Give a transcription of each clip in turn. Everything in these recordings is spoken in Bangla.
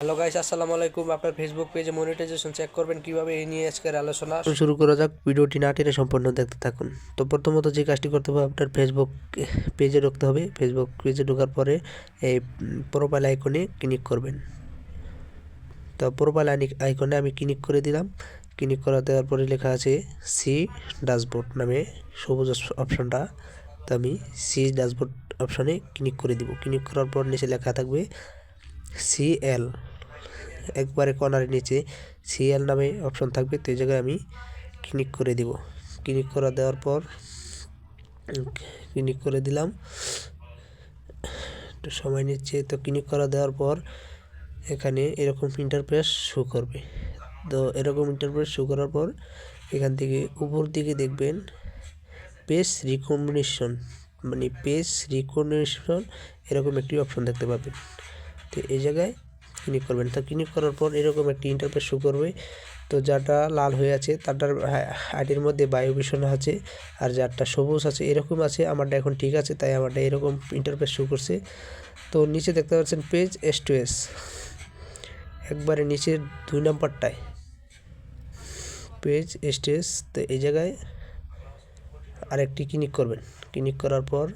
হ্যালো গাইস, আসসালামু আলাইকুম। আপনার ফেসবুক পেজে মনিটাইজেশন চেক করবেন কীভাবে এই নিয়ে আজকের আলোচনা। শুরু করা যাক, ভিডিওটি না টেনে সম্পূর্ণ দেখতে থাকুন। তো প্রথমত যে কাজটি করতে হবে, আপনার ফেসবুক পেজে ঢুকতে হবে। ফেসবুক পেজে ঢোকার পরে এই প্রোফাইল আইকনে ক্লিক করবেন। তো প্রোফাইল আইকনে আমি ক্লিক করে দিলাম। ক্লিক করা দেওয়ার পরে লেখা আছে সি ড্যাশবোর্ড নামে সবুজ অপশনটা তো আমি সি ড্যাশবোর্ড অপশনে ক্লিক করে দিব। ক্লিক করার পর নিচে লেখা থাকবে সিএল একবারে কর্নারের নিচে সিএল নামে অপশন থাকবে, তো এই জায়গায় আমি ক্লিক করে দিব। ক্লিক করা দেওয়ার পর, ক্লিক করে দিলাম। একটু সময় নিচ্ছে, তো ক্লিক করা দেওয়ার পর এখানে এরকম ইন্টারপ্রেস শো করবে। তো এরকম ইন্টারপ্রেস শো করার পর এখান থেকে উপর দিকে দেখবেন পেজ রিকমেন্ডেশন মানে পেজ রিকমেন্ডেশন এরকম একটি অপশন দেখতে পাবেন। তো এই জায়গায় ক্লিক করবেন। তো ক্লিক করার পর এরকম একটি ইন্টারফেস শো করবে। তো যারটা লাল হয়ে আছে, তারটার আইডির মধ্যে বায়ু ভীষণ আছে আর যারটা সবুজ আছে এরকম আছে, আমারটা এখন ঠিক আছে, তাই আমারটা এরকম ইন্টারফেস শো করছে। তো নিচে দেখতে পাচ্ছেন পেজ এস টু এস একবারে নিচের দুই নাম্বারটায়। পেজ এস টু এস তো এই জায়গায় আরেকটি ক্লিক করবেন। ক্লিক করার পর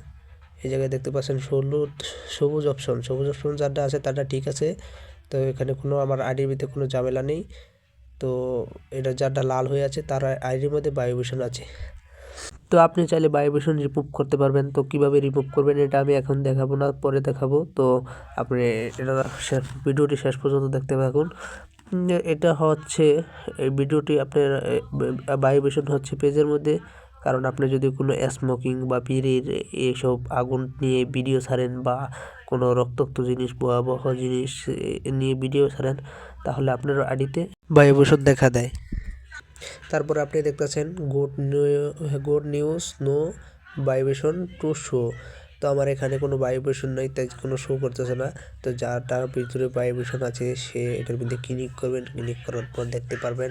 এই জায়গায় দেখতে পাচ্ছেন সবুজ সবুজ অপশন সবুজ অপশন যারটা আছে তারটা ঠিক আছে। তো এখানে কোনো আমার আইডির ভিতরে কোনো ঝামেলা নেই। তো এটা যারটা লাল হয়ে আছে তার আইডির মধ্যে বায়ুভূষণ আছে। তো আপনি চাইলে বায়ুভূষণ রিমুভ করতে পারবেন। তো কীভাবে রিমুভ করবেন এটা আমি এখন দেখাবো না, পরে দেখাবো। তো আপনি এটা ভিডিওটি শেষ পর্যন্ত দেখতে থাকুন। এটা হচ্ছে, এই ভিডিওটি আপনার বায়ুভূষণ হচ্ছে পেজের মধ্যে। কারণ আপনি যদি কোনো স্মোকিং বা বিড়ির এইসব আগুন নিয়ে ভিডিও ছাড়েন বা কোনো রক্তাক্ত জিনিস, ভয়াবহ জিনিস নিয়ে ভিডিও ছাড়েন, তাহলে আপনার আইডিতে বায়ুভূষণ দেখা দেয়। তারপর আপনি দেখতেছেন good good news no vibration to show তো আমার এখানে কোনো ভাইব্রেশন নাই, তাই কোনো শো করতেছে না। তো যারটার ভিতরে ভাইব্রেশন আছে, সে এটার মধ্যে ক্লিক করবেন। ক্লিক করার পর দেখতে পারবেন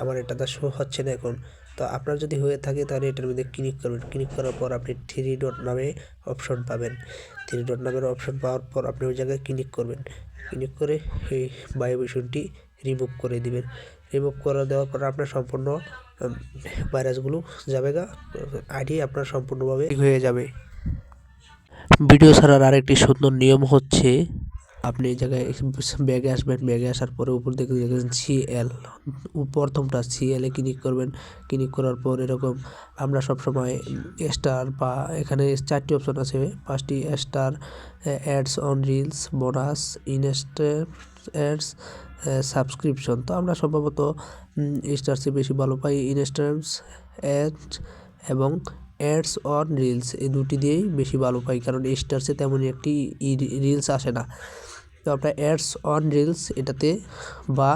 আমার এটা তো শো হচ্ছে না এখন। তো আপনার যদি হয়ে থাকে তাহলে এটার মধ্যে ক্লিক করবেন। ক্লিক করার পর আপনি থ্রি ডট নামে অপশন পাবেন। থ্রি ডট নামের অপশন পাওয়ার পর আপনি ওই জায়গায় ক্লিক করবেন। ক্লিক করে এই ভাইব্রেশনটি রিমুভ করে দিবেন। রিমুভ করে দেওয়ার পর আপনার সম্পূর্ণ ভাইরাসগুলো যাবে গা আইডি আপনার সম্পূর্ণভাবে হয়ে যাবে। ভিডিও ছাড়ার আরেকটি সুন্দর নিয়ম হচ্ছে আপনি এই জায়গায় ব্যাগে আসবেন, ব্যাগে আসার পরে উপর দিকে দেখবেন সিএল প্রথমটা সিএলে ক্লিক করবেন ক্লিক করার পর এরকম আমরা সবসময় স্টার বা এখানে চারটি অপশন আছে। পাঁচটি star ads on reels bonus instream ads subscription তো আমরা সম্ভবত স্টারসে বেশি ভালো পাই ইনস্টার্স অ্যাড এবং অ্যাডস অন রিলস এই দুটি দিয়েই বেশি ভালো পাই, কারণ স্টারসে তেমনই একটি রিলস আসে না। তো আপনার অ্যাডস অন রিলস এটাতে বা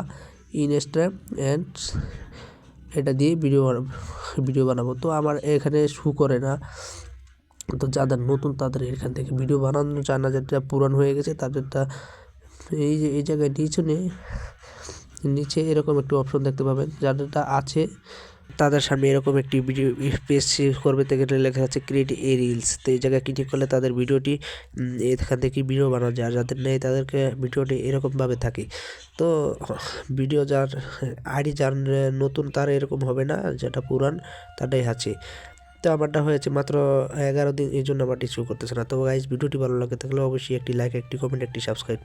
ইনস্টাগ্রাম অ্যান্ড এটা দিয়ে ভিডিও ভিডিও বানাবো। তো আমার এখানে শু করে না। তো যাদের নতুন তাদের এখান থেকে ভিডিও বানানো চায় না যেটা পুরান হয়ে গেছে তাদেরটা এই যে, এই জায়গায় নিচে নিচে এরকম একটু অপশন দেখতে পাবেন। যাদেরটা আছে তাদের সামনে এরকম একটি ভিডিও পেজ করবে থেকে লেখা আছে ক্রিয়েট এ রিলস তো এই জায়গায় ক্লিক করলে তাদের ভিডিওটি এখান থেকে ভিডিও বানানো যায়। যাদের নেই, তাদেরকে ভিডিওটি এরকমভাবে থাকে। তো ভিডিও যার, আইডি যার, নতুন, তার এরকম হবে না, যেটা পুরান তাটাই আছে। তো আমারটা হয়েছে মাত্র এগারো দিন, এই জন্য আমার কিছু করতেছে না। তো গাইজ ভিডিওটি ভালো লাগে থাকলে অবশ্যই একটি লাইক একটি কমেন্ট একটি সাবস্ক্রাইব